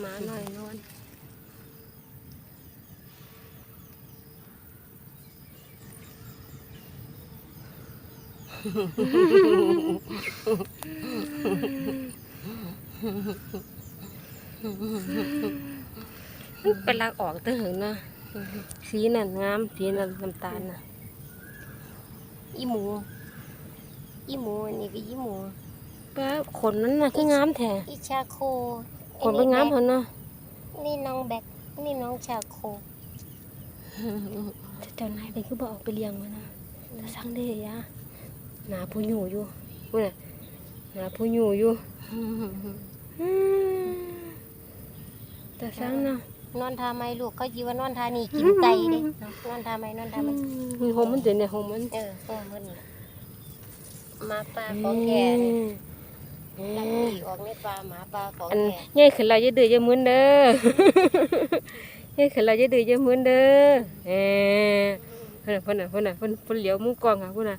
หมาหน่อยนอนมันเป็นลากออกตั้งหึงนะสีนั่นงามสีนั่นน้ำตาลน่ะอีหมู อีหมูอันนี้ก็อีหมูป้าขนนั้นน่ะคืองามแท้อีชาโค ขนเป็นงามเหรอเนาะนี่น้องแบกนี่น้องชาโคเจ้านายเป็นคือบอกไปเลี้ยงมานะแต่สั่งได้ยะหนาผู้อยู่อยู่พูดน่ะหนาผู้อยู่อยู่อืมแต่สั่งเนาะนอนทาไมลูกเขาจีว่านอนทานี่กินไก่เด้นอนทาไมนอนทาไมมีโฮมมันเด่นเนี่ยโฮมมันเออโอ้มันน่ะหมาปลาของแก่นี่อื ลักมอีออกในปลาหมาปลาของอันแก่ใหญ่ขึ้นเราจะดื้อจะมึนเด้อใหญ่ขึ้นเราจะดื้อจะมึนเด้อเออเพิ่นน่ะเพิ่นน่ะเพิ่นน่ะเพิ่นเพิ่นเหลียวมุมกล้องอะพุ่นน่ะ